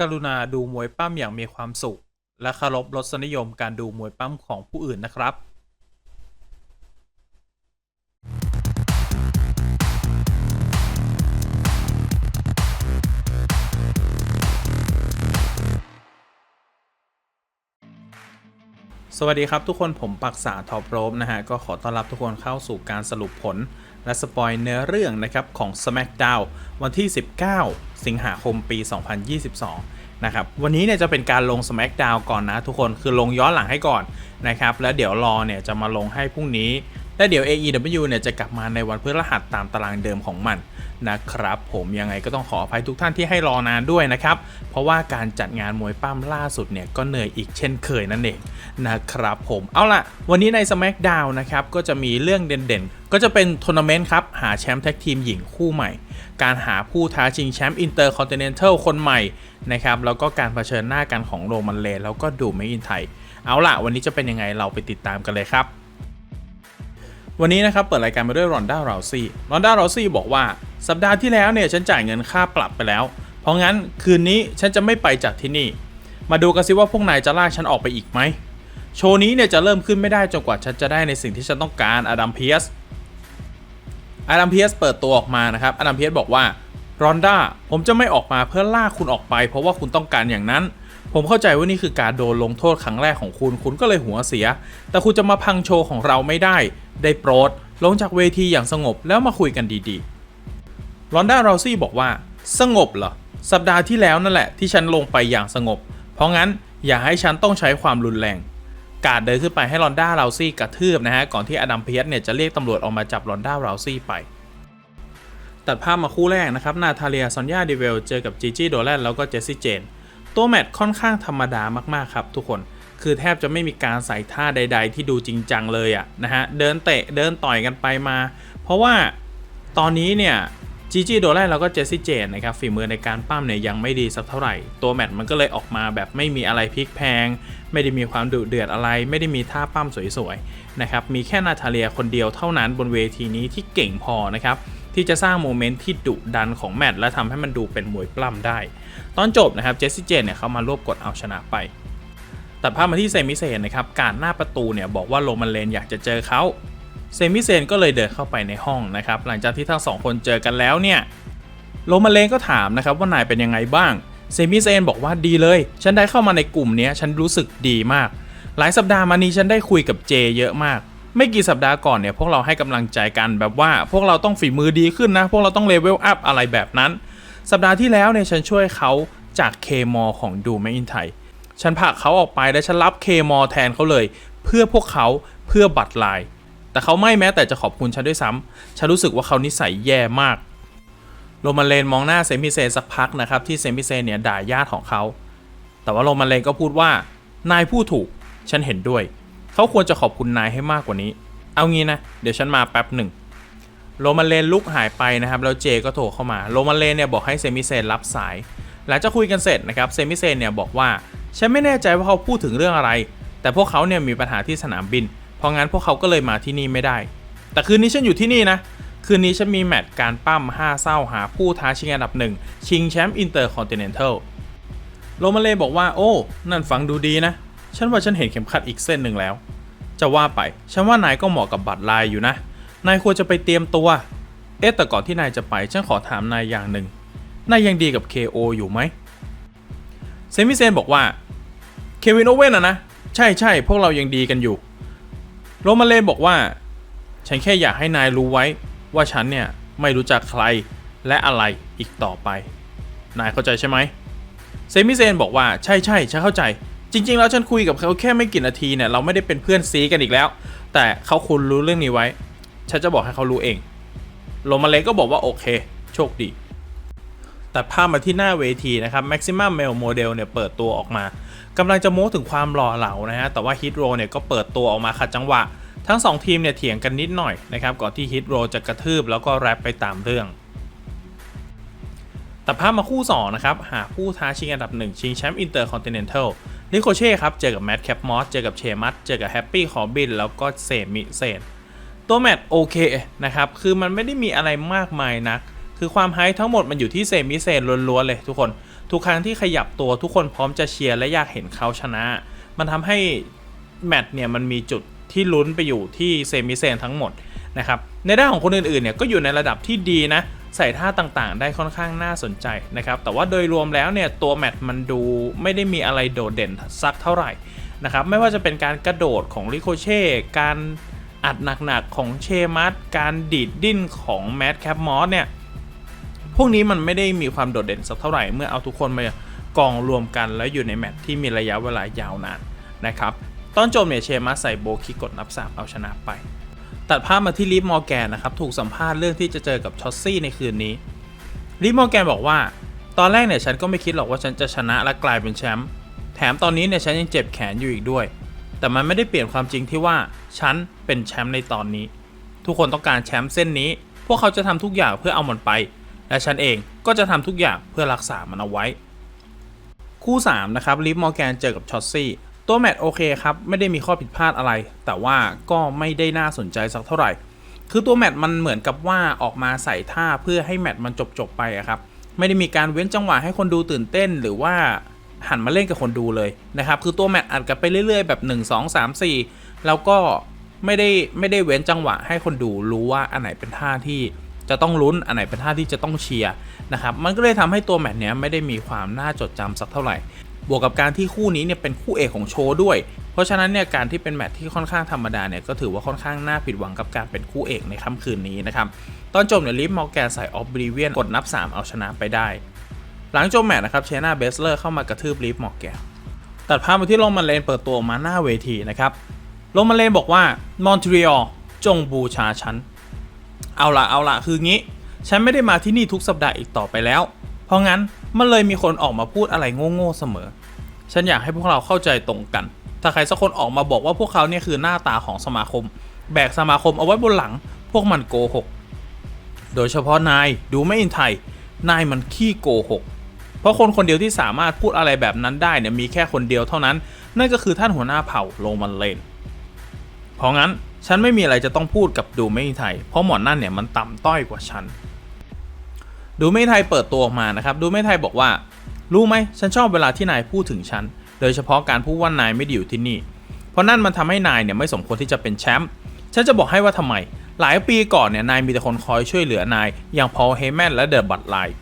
กรุณาดูมวยปั้มอย่างมีความสุข และเคารพรสนิยมการดูมวยปั้มของผู้อื่นนะครับสวัสดีครับทุกคนผมปักษาทอปโรบนะฮะ ก็ขอต้อนรับทุกคนเข้าสู่การสรุปผล และสปอยเนื้อเรื่องนะครับของ SmackDown วันที่ 19 สิงหาคมปี 2022 นะครับ วันนี้เนี่ยจะเป็นการลง SmackDown ก่อนนะทุกคนคือลงย้อนหลังให้ก่อนนะครับ แล้วเดี๋ยวรอเนี่ยจะมาลงให้พรุ่งนี้ และเดี๋ยว AEW เนี่ยจะกลับมาในวันพฤหัสตามตารางเดิมของมัน นะครับ ผมยังไงก็ต้องขออภัยทุกท่านที่ให้รอนานด้วยนะครับ เพราะว่าการจัดงานมวยปั้มล่าสุดเนี่ยก็เหนื่อยอีกเช่นเคยนั่นเองนะครับผมเอาล่ะ วันนี้ใน SmackDown นะครับก็จะมีเรื่องเด่นๆ ก็จะเป็นทัวร์นาเมนต์ครับ หาแชมป์แท็กทีมหญิงคู่ใหม่ การหาผู้ท้าชิงแชมป์อินเตอร์คอนติเนนทัลคนใหม่นะครับแล้วก็การเผชิญหน้ากันของโรมันเลนแล้วก็ดูไม่อินไทยเอาล่ะ วันนี้จะเป็นยังไงเราไปติดตามกันเลยครับ วันนี้นะครับเปิดรายการมาด้วยรอนด้าราซี่รอนด้าราซี่บอกว่าสัปดาห์ที่แล้วเนี่ยฉันจ่ายเงินค่าปรับไปแล้ว เพราะงั้นคืนนี้ฉันจะไม่ไปจากที่นี่ มาดูกันสิว่าพวกนายจะลากฉันออกไปอีกไหมโชว์นี้เนี่ยจะเริ่มขึ้นไม่ได้จนกว่าฉันจะได้ในสิ่งที่ฉันต้องการอดัมเพียสอดัมเพียสเปิดตัวออกมานะครับอดัมเพียสบอกว่ารอนด้าผมจะไม่ออกมาเพื่อลากคุณออกไป เพราะว่าคุณต้องการอย่างนั้น ผมเข้าใจว่านี่คือการโดนลงโทษครั้งแรกของคุณ คุณก็เลยหัวเสีย แต่คุณจะมาพังโชว์ของเราไม่ได้ ได้โปรด ลงจากเวทีอย่างสงบแล้วมาคุยกันดีๆรอนด้าเราซี่บอกว่า สงบเหรอ สัปดาห์ที่แล้วนั่นแหละที่ฉันลงไปอย่างสงบ เพราะงั้นอย่าให้ฉันต้องใช้ความรุนแรง กาดเดินขึ้นไปให้รอนด้าเราซี่กระทืบนะฮะ ก่อนที่อดัมเพียสเนี่ยจะเรียกตำรวจออกมาจับรอนด้าเราซี่ไปตัดภาพมาคู่แรกนะครับ นาทาเลียซอนยาดิเวล เจอกับจีจี้โดแลนแล้วก็เจสซี่เจน ตัวแมตช์ค่อนข้างธรรมดามากๆครับทุกคนคือแทบจะไม่มีการใส่ท่าใด ๆ ที่ดูจริงจังเลยอะนะฮะเดินเตะเดินต่อยกันไปมา เพราะว่าตอนนี้เนี่ยจีจีโดแลนแล้วก็เจสซี่เจนนะครับฝีมือในการปั้มเนี่ยยังไม่ดีสักเท่าไหร่ ตัวแมตช์มันก็เลยออกมาแบบไม่มีอะไรพลิกแพง ไม่ได้มีความดุเดือดอะไร ไม่ได้มีท่าปั้มสวยๆนะครับมีแค่นาทาเลียคนเดียวเท่านั้นบนเวทีนี้ที่เก่งพอนะครับ ที่จะสร้างโมเมนต์ที่ดุดันของแมตช์และทำให้มันดูเป็นมวยปล้ำได้ ตอนจบนะครับเจสซี่เจนเนี่ยเขามารวบกดเอาชนะไปตัดภาพมาที่เซมิเซนนะครับการหน้าประตูเนี่ยบอกว่าโรมันเลนอยากจะเจอเขาเซมิเซนก็เลยเดินเข้าไปในห้องนะครับหลังจากที่ทั้งสองคนเจอกันแล้วเนี่ยโรมันเลนก็ถามนะครับว่านายเป็นยังไงบ้างเซมิเซนบอกว่าดีเลย ฉันได้เข้ามาในกลุ่มนี้ฉันรู้สึกดีมาก หลายสัปดาห์มานี้ฉันได้คุยกับเจเยอะมาก ไม่กี่สัปดาห์ก่อนเนี่ยพวกเราให้กำลังใจกันแบบว่าพวกเราต้องฝีมือดีขึ้นนะ พวกเราต้องเลเวลอัพอะไรแบบนั้น สัปดาห์ที่แล้วเนี่ยฉันช่วยเขาจากเคมอของดูไม่อินไทยฉันผลักเขาออกไปและฉันรับเคมอแทนเขาเลย เพื่อพวกเขาเพื่อบัตรลาย แต่เขาไม่แม้แต่จะขอบคุณฉันด้วยซ้ำฉันรู้สึกว่าเขานิสัยแย่มากโรมันเลนมองหน้าเซมิเซสักพักนะครับที่เซมิเซเนี่ยด่าญาติของเขา แต่ว่าโรมันเลนก็พูดว่านายพูดถูกฉันเห็นด้วย เขาควรจะขอบคุณนายให้มากกว่านี้ เอางี้นะ เดี๋ยวฉันมาแป๊บหนึ่ง โรมันเลนลุกหายไปนะครับ แล้วเจก็โทรเข้ามา โรมันเลนเนี่ยบอกให้เซมิเซนรับสาย หลังจากคุยกันเสร็จนะครับ เซมิเซนเนี่ยบอกว่า ฉันไม่แน่ใจว่าเขาพูดถึงเรื่องอะไร แต่พวกเขาเนี่ยมีปัญหาที่สนามบิน เพราะงั้นพวกเขาก็เลยมาที่นี่ไม่ได้ แต่คืนนี้ฉันอยู่ที่นี่นะ คืนนี้ฉันมีแมตช์การปั้ม5เศร้าหาผู้ท้าชิงอันดับหนึ่งชิงแชมป์อินเตอร์คอนติเนนทัลโรมาเลนบอกว่า โอ้ นั่นฟังดูดีนะ ฉันว่าฉันเห็นเข็มขัดอีกเส้นหนึ่งแล้ว จะว่าไป ฉันว่านายก็เหมาะกับบัตรลายอยู่นะ นายควรจะไปเตรียมตัว เอ๊ะแต่ก่อนที่นายจะไป ฉันขอถามนายอย่างหนึ่ง นายยังดีกับ KO อยู่ไหม เซมิเซนบอกว่า เควินโอเว่นอะนะ ใช่ใช่พวกเรายังดีกันอยู่ โรมาเลบอกว่า ฉันแค่อยากให้นายรู้ไว้ ว่าฉันเนี่ยไม่รู้จักใครและอะไรอีกต่อไป นายเข้าใจใช่ไหม เซมิเซนบอกว่าใช่ใช่ฉันเข้าใจ จริง ๆ แล้วฉันคุยกับเขาแค่ไม่กี่นาทีเนี่ยเราไม่ได้เป็นเพื่อนซีกันอีกแล้ว แต่เขาควรรู้เรื่องนี้ไว้ ฉันจะบอกให้เขารู้เองโรมาเลก็บอกว่าโอเค โชคดี ตัดภาพมาที่หน้าเวทีนะครับ Maximum Male Model เนี่ยเปิดตัวออกมากำลังจะโม้ถึงความหล่อเหลานะฮะแต่ว่า Hit Row เนี่ยก็เปิดตัวออกมาขัดจังหวะ ทั้ง 2 ทีมเนี่ยเถียงกันนิดหน่อยนะครับก่อนที่ Hit Row จะกระทืบแล้วก็แรปไปตามเรื่องตัดภาพมาคู่2นะครับหาผู้ท้าชิงอันดับ 1 ชิงแชมป์อิ ลิโคเช่ครับ เจอกับแม t แคปมอส เจอกับเชมัส เจอกับแฮปปี้คอบินแล้วก็เซมิเซนตัวแมตช์โอเคนะครับ คือมันไม่ได้มีอะไรมากมายนัก คือความไฮทั้งหมดมันอยู่ที่เซมิเซนล้วนๆเลยทุกคน ทุกครั้งที่ขยับตัวทุกคนพร้อมจะเชียร์และอยากเห็นเขาชนะ มันทำให้แมตช์เนี่ยมันมีจุดที่ลุ้นไปอยู่ที่เซมิเซนทั้งหมดนะครับ ในด้านของคนอื่นๆเนี่ยก็อยู่ในระดับที่ดีนะ ใส่ท่าต่างๆ ได้ค่อนข้างน่าสนใจนะครับ แต่ว่าโดยรวมแล้วเนี่ยตัวแมตช์มันดูไม่ได้มีอะไรโดดเด่นสักเท่าไหร่นะครับ ไม่ว่าจะเป็นการกระโดดของลิโคเช่ การอัดหนักๆของเชมัสการดีดดิ้นของแมดแคปมอสเนี่ย พวกนี้มันไม่ได้มีความโดดเด่นสักเท่าไหร่เมื่อเอาทุกคนมากองรวมกันแล้วอยู่ในแมตช์ที่มีระยะเวลายาวนานนะครับ ตอนจบเนี่ยเชมัสใส่โบคิกกดนับสามเอาชนะไป ตัดภาพมาที่ลิฟมอร์แกนนะครับถูกสัมภาษณ์เรื่องที่จะเจอกับชอตซี่ในคืนนี้ลิฟมอร์แกนบอกว่า ตอนแรกเนี่ยฉันก็ไม่คิดหรอกว่าฉันจะชนะและกลายเป็นแชมป์แถมตอนนี้เนี่ยฉันยังเจ็บแขนอยู่อีกด้วย แต่มันไม่ได้เปลี่ยนความจริงที่ว่าฉันเป็นแชมป์ในตอนนี้ ทุกคนต้องการแชมป์เส้นนี้ พวกเขาจะทำทุกอย่างเพื่อเอามันไป และฉันเองก็จะทำทุกอย่างเพื่อรักษามันเอาไว้ คู่3นะครับลิฟมอร์แกนเจอกับชอตซี่ ตัวแมตช์โอเคครับ ไม่ได้มีข้อผิดพลาดอะไร แต่ว่าก็ไม่ได้น่าสนใจสักเท่าไหร่ คือตัวแมตช์มันเหมือนกับว่าออกมาใส่ท่าเพื่อให้แมตช์มันจบๆไปครับ ไม่ได้มีการเว้นจังหวะให้คนดูตื่นเต้นหรือว่าหันมาเล่นกับคนดูเลยนะครับ คือตัวแมตช์อัดกันไปเรื่อยๆ แบบ 1 2 3 4 แล้วก็ไม่ได้ไม่ได้เว้นจังหวะให้คนดูรู้ว่าอันไหนเป็นท่าที่จะต้องลุ้นอันไหนเป็นท่าที่จะต้องเชียร์นะครับ มันก็เลยทำให้ตัวแมตช์เนี้ยไม่ได้มีความน่าจดจำสักเท่าไหร่ บวกกับการที่คู่นี้เนี่ยเป็นคู่เอกของโชว์ด้วย เพราะฉะนั้นเนี่ยการที่เป็นแมตช์ที่ค่อนข้างธรรมดาเนี่ยก็ถือว่าค่อนข้างน่าผิดหวังกับการเป็นคู่เอกในค่ำคืนนี้นะครับ ตอนจบเนี่ยลิฟมอร์แกนใส่ออฟบริเวียนกดนับ 3 เอาชนะไปได้ หลังจบแมตช์นะครับเชนาเบสเลอร์เข้ามากระทืบลิฟมอร์แกนตัดภาพมาที่โรมันเลนเปิดตัวออกมาหน้าเวทีนะครับโรมันเลนบอกว่ามอนทรีออลจงบูชาฉันเอาละเอาละคืองี้ ฉันไม่ได้มาที่นี่ทุกสัปดาห์อีกต่อไปแล้ว เพราะงั้น มันเลยมีคนออกมาพูดอะไรโง่ๆเสมอ ฉันอยากให้พวกเราเข้าใจตรงกัน ถ้าใครสักคนออกมาบอกว่าพวกเขาเนี่ยคือหน้าตาของสมาคม แบกสมาคมเอาไว้บนหลัง พวกมันโกหก โดยเฉพาะนายดูไม่อินไทย นายมันขี้โกหก เพราะคนคนเดียวที่สามารถพูดอะไรแบบนั้นได้เนี่ยมีแค่คนเดียวเท่านั้น นั่นก็คือท่านหัวหน้าเผ่าโรมันเลน เพราะงั้นฉันไม่มีอะไรจะต้องพูดกับดูไม่อินไทย เพราะหมอนนั่นเนี่ยมันต่ำต้อยกว่าฉัน ดูไม่ไทยเปิดตัวออกมานะครับ ดูไม่ไทยบอกว่า รู้ไหมฉันชอบเวลาที่นายพูดถึงฉัน โดยเฉพาะการพูดว่านายไม่ได้อยู่ที่นี่ เพราะนั่นมันทำให้นายเนี่ยไม่สมควรที่จะเป็นแชมป์ ฉันจะบอกให้ว่าทำไม หลายปีก่อนเนี่ยนายมีแต่คนคอยช่วยเหลือนาย อย่างพอลเฮแมนและเดอะบัตไลน์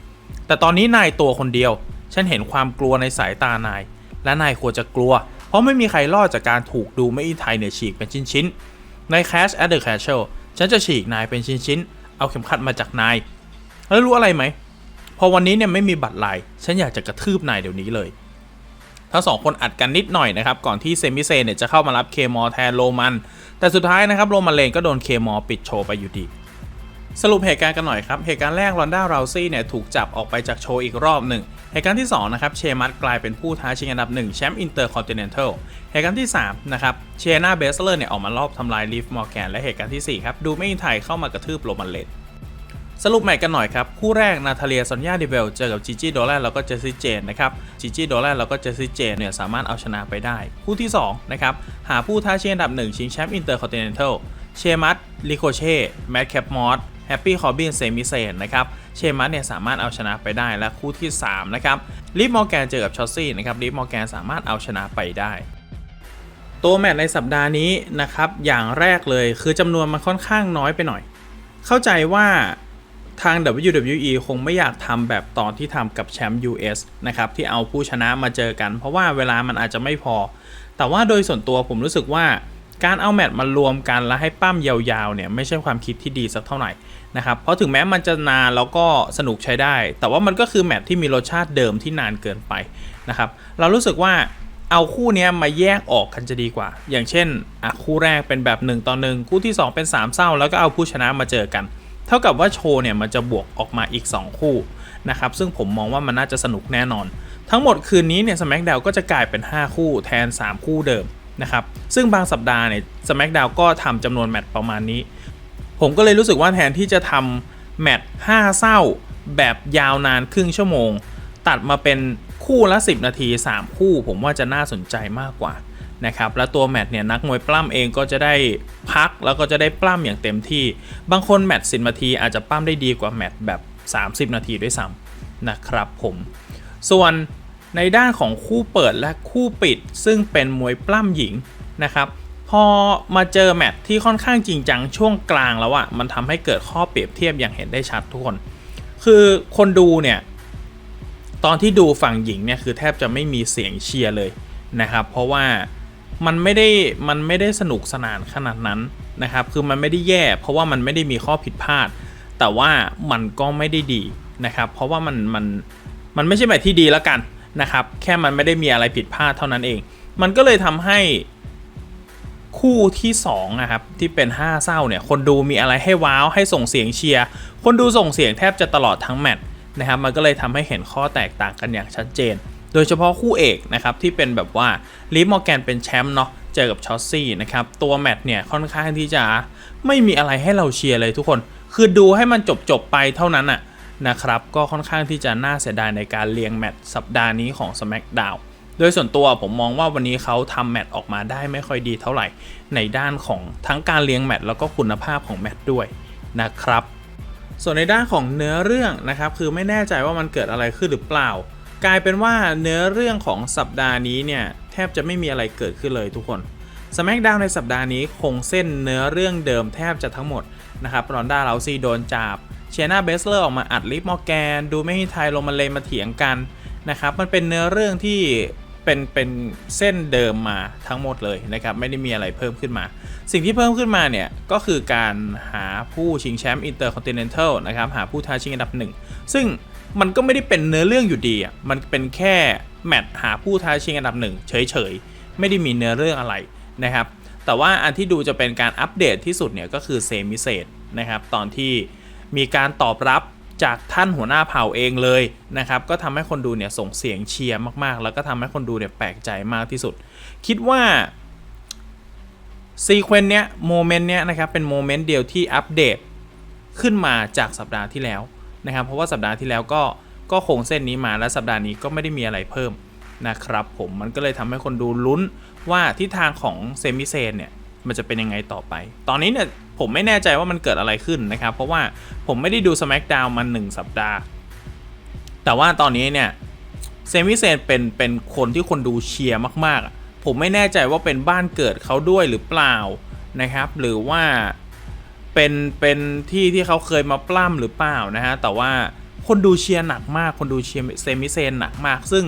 แต่ตอนนี้นายตัวคนเดียว ฉันเห็นความกลัวในสายตานาย และนายควรจะกลัว เพราะไม่มีใครรอดจากการถูกดูไม่อินไทยเนี่ยฉีกเป็นชิ้นๆใน Cash at the Castle ฉันจะฉีกนายเป็นชิ้นๆเอาเข็มขัดมาจากนาย แล้วรู้อะไรไหม พอวันนี้เนี่ยไม่มีบัตรลายฉันอยากจะกระทืบนายเดี๋ยวนี้เลย ทั้งสองคนอัดกันนิดหน่อยนะครับ ก่อนที่เซมิเซนเนี่ยจะเข้ามารับเคมอแทนโรมัน แต่สุดท้ายนะครับโรมันเลนก็โดนเคมอปิดโชว์ไปอยู่ดี สรุปเหตุการณ์กันหน่อยครับ เหตุการณ์แรกรอนด้าราซี่เนี่ยถูกจับออกไปจากโชว์อีกรอบหนึ่ง เหตุการณ์ที่2นะครับเชมัสกลายเป็นผู้ท้าชิงอันดับ1แชมป์อินเตอร์คอนติเนนทัล เหตุการณ์ที่3นะครับเชนาเบสเลอร์เนี่ยออกมารอบทำลายลีฟมอร์แกนและเหตุการณ์ที่4ครับดูไม่ไทยเข้ามากระทืบโรมันเลน สรุปใหม่กันหน่อยครับ คู่แรกนาทาเลียซอนยาดิเวลเจอกับจิจี้โดแลนแล้วก็เจสซี่เจนนะครับจิจี้โดแลนแล้วก็เจสซี่เจนเนี่ยสามารถเอาชนะไปได้ คู่ที่2นะครับหาผู้ท้าชิงอันดับ 1 ชิงแชมป์อินเตอร์คอนติเนนทัลเชมัสลิโคเช่แมตต์แคปมอสแฮปปี้คอร์บินเซมิเซนนะครับเชมัสเนี่ยสามารถเอาชนะไปได้และคู่ที่3นะครับลิฟมอร์แกนเจอกับชอตซี่นะครับลิฟมอร์แกนสามารถเอาชนะไปได้ตัวแมตช์ในสัปดาห์นี้นะครับอย่างแรกเลยคือจำนวนมันค่อนข้างน้อยไปหน่อย เข้าใจว่า ทาง WWE คงไม่อยากทำแบบตอนที่ทำกับแชมป์ US นะครับที่เอาผู้ชนะมาเจอกัน เพราะว่าเวลามันอาจจะไม่พอ แต่ว่าโดยส่วนตัวผมรู้สึกว่าการเอาแมตช์มารวมกันแล้วให้ปั้มยาวๆเนี่ยไม่ใช่ความคิดที่ดีสักเท่าไหร่นะครับเพราะถึงแม้มันจะนานแล้วก็สนุกใช้ได้ แต่ว่ามันก็คือแมตช์ที่มีรสชาติเดิมที่นานเกินไปนะครับเรารู้สึกว่าเอาคู่นี้มาแยกออกกันจะดีกว่า อย่างเช่นอะคู่แรกเป็นแบบ1ต่อ1คู่ที่ 2 เป็น3เศร้าแล้วก็เอาผู้ชนะมาเจอกัน เท่ากับว่าโชว์เนี่ยมันจะบวกออกมาอีก 2 คู่นะครับซึ่งผมมองว่ามันน่าจะสนุกแน่นอน ทั้งหมดคืนนี้เนี่ยสแม k ดาวก็จะกลายเป็น 5 คู่แทน 3 คู่เดิมนะครับซึ่งบางสัปดาห์เนี่ยสแม k ดาวก็ทำจำนวนแมตช์ประมาณนี้ ผมก็เลยรู้สึกว่าแทนที่จะทำแมตช์5เศร้าแบบยาวนานครึ่งชั่วโมง ตัดมาเป็นคู่ละ 10 นาที 3 คู่ ผมว่าจะน่าสนใจมากกว่า นะครับและตัวแมตช์เนี่ยนักมวยปล้ำเองก็จะได้พักแล้วก็จะได้ปล้ำอย่างเต็มที่ บางคนแมตช์10นาทีอาจจะปล้ำได้ดีกว่าแมตช์แบบ 30 นาทีด้วยซ้ำนะครับผม ส่วนในด้านของคู่เปิดและคู่ปิด ซึ่งเป็นมวยปล้ำหญิงนะครับพอมาเจอแมตช์ที่ค่อนข้างจริงจังช่วงกลางแล้วอะมันทำให้เกิดข้อเปรียบเทียบอย่างเห็นได้ชัดทุกคน คือคนดูเนี่ยตอนที่ดูฝั่งหญิงเนี่ยคือแทบจะไม่มีเสียงเชียร์เลยนะครับ เพราะว่า มันไม่ได้มันไม่ได้สนุกสนานขนาดนั้นนะครับ คือมันไม่ได้แย่ เพราะว่ามันไม่ได้มีข้อผิดพลาด แต่ว่ามันก็ไม่ได้ดีนะครับ เพราะว่ามันมันมันไม่ใช่แบบที่ดีแล้วกันนะครับ แค่มันไม่ได้มีอะไรผิดพลาดเท่านั้นเอง มันก็เลยทำให้คู่ที่2นะครับที่เป็น 5 เศร้าเนี่ยคนดูมีอะไรให้ว้าวให้ส่งเสียงเชียร์คนดูส่งเสียงแทบจะตลอดทั้งแมตช์นะครับมันก็เลยทำให้เห็นข้อแตกต่างกันอย่างชัดเจน โดยเฉพาะคู่เอกนะครับที่เป็นแบบว่าลิฟมอร์แกนเป็นแชมป์เนาะเจอกับชอสซี่นะครับตัวแมตช์เนี่ยค่อนข้างที่จะไม่มีอะไรให้เราเชียร์เลยทุกคน คือดูให้มันจบจบไปเท่านั้นอะนะครับก็ค่อนข้างที่จะน่าเสียดายในการเรียงแมตช์สัปดาห์นี้ของ SmackDown โดยส่วนตัวผมมองว่าวันนี้เขาทำแมตช์ออกมาได้ไม่ค่อยดีเท่าไหร่ ในด้านของทั้งการเลี้ยงแมตช์แล้วก็คุณภาพของแมตช์ด้วยนะครับ ส่วนในด้านของเนื้อเรื่องนะครับคือไม่แน่ใจว่ามันเกิดอะไรขึ้นหรือเปล่า กลายเป็นว่าเนื้อเรื่องของสัปดาห์นี้เนี่ย แทบจะไม่มีอะไรเกิดขึ้นเลยทุกคน SmackDown ในสัปดาห์นี้คงเส้นเนื้อเรื่องเดิมแทบจะทั้งหมดนะครับรอนด้าเลาซี่โดนจับเชนาเบสเลอร์ออกมาอัดลิฟมอร์แกน ดูไม่ให้ไทยลงมาเลนมาเถียงกันนะครับมันเป็นเนื้อเรื่องที่เป็นเป็นเส้นเดิมมาทั้งหมดเลยนะครับไม่ได้มีอะไรเพิ่มขึ้นมา สิ่งที่เพิ่มขึ้นมาเนี่ยก็คือการหาผู้ชิงแชมป์อินเตอร์คอนติเนนทัลนะครับหาผู้ท้าชิงอันดับหนึ่งซึ่ง มันก็ไม่ได้เป็นเนื้อเรื่องอยู่ดีอะมันเป็นแค่แมตช์หาผู้ท้าชิงอันดับหนึ่งเฉยๆ ไม่ได้มีเนื้อเรื่องอะไรนะครับ แต่ว่าอันที่ดูจะเป็นการอัปเดตที่สุดเนี่ยก็คือเซมิเซตนะครับตอนที่มีการตอบรับจากท่านหัวหน้าเผ่าเองเลยนะครับก็ทำให้คนดูเนี่ยส่งเสียงเชียร์มากๆ แล้วก็ทำให้คนดูเนี่ยแปลกใจมากที่สุด คิดว่าซีเควนต์เนี้ยโมเมนต์เนี้ยนะครับเป็นโมเมนต์เดียวที่อัปเดตขึ้นมาจากสัปดาห์ที่แล้ว นะครับ เพราะว่าสัปดาห์ที่แล้วก็ก็คงเส้นนี้มาและสัปดาห์นี้ก็ไม่ได้มีอะไรเพิ่มนะครับผมมันก็เลยทำให้คนดูลุ้นว่าทิศทางของเซมิเซนเนี่ยมันจะเป็นยังไงต่อไป ตอนนี้เนี่ยผมไม่แน่ใจว่ามันเกิดอะไรขึ้นนะครับ เพราะว่าผมไม่ได้ดู SmackDown มา1สัปดาห์ แต่ว่าตอนนี้เนี่ยเซมิเซนเป็นเป็นคนที่คนดูเชียร์มากๆ ผมไม่แน่ใจว่าเป็นบ้านเกิดเขาด้วยหรือเปล่านะครับ หรือว่า เป็นเป็นที่ที่เขาเคยมาปล้ำหรือเปล่านะฮะ แต่ว่าคนดูเชียร์หนักมาก คนดูเชียร์เซมิเซนหนักมาก ซึ่ง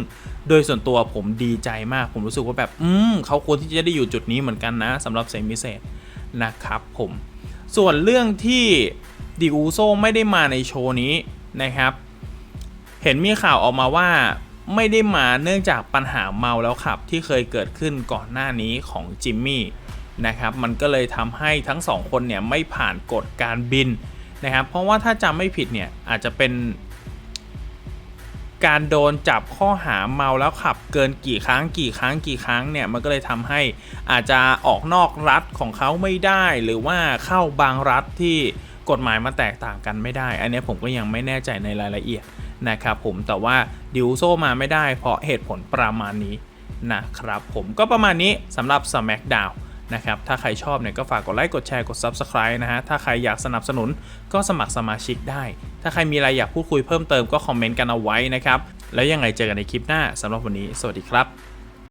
โดยส่วนตัวผมดีใจมาก ผมรู้สึกว่าแบบ อืมเขาควรที่จะได้อยู่จุดนี้เหมือนกันนะสำหรับเซมิเซนนะครับผม ส่วนเรื่องที่ดิอูโซไม่ได้มาในโชว์นี้นะครับ เห็นมีข่าวออกมาว่าไม่ได้มาเนื่องจากปัญหาเมาแล้วขับที่เคยเกิดขึ้นก่อนหน้านี้ของจิมมี่ นะครับมันก็เลยทำให้ทั้งสองคนเนี่ยไม่ผ่านกฎการบินนะครับเพราะว่าถ้าจำไม่ผิดเนี่ยอาจจะเป็น การโดนจับข้อหาเมาแล้วขับเกินกี่ครั้งกี่ครั้งกี่ครั้งเนี่ยมันก็เลยทำให้อาจจะออกนอกรัฐของเขาไม่ได้ หรือว่าเข้าบางรัฐที่กฎหมายมันแตกต่างกันไม่ได้ อันนี้ผมก็ยังไม่แน่ใจในรายละเอียดนะครับผมแต่ว่าดิวโซมาไม่ได้เพราะเหตุผลประมาณนี้นะครับผมก็ประมาณนี้สำหรับ SmackDown นะครับ ถ้าใครชอบเนี่ยก็ฝากกดไลค์ กดแชร์ กด Subscribe นะฮะ ถ้าใครอยากสนับสนุนก็สมัครสมาชิกได้ ถ้าใครมีอะไรอยากพูดคุยเพิ่มเติมก็คอมเมนต์กันเอาไว้นะครับ แล้วยังไงเจอกันในคลิปหน้าสำหรับวันนี้ สวัสดีครับ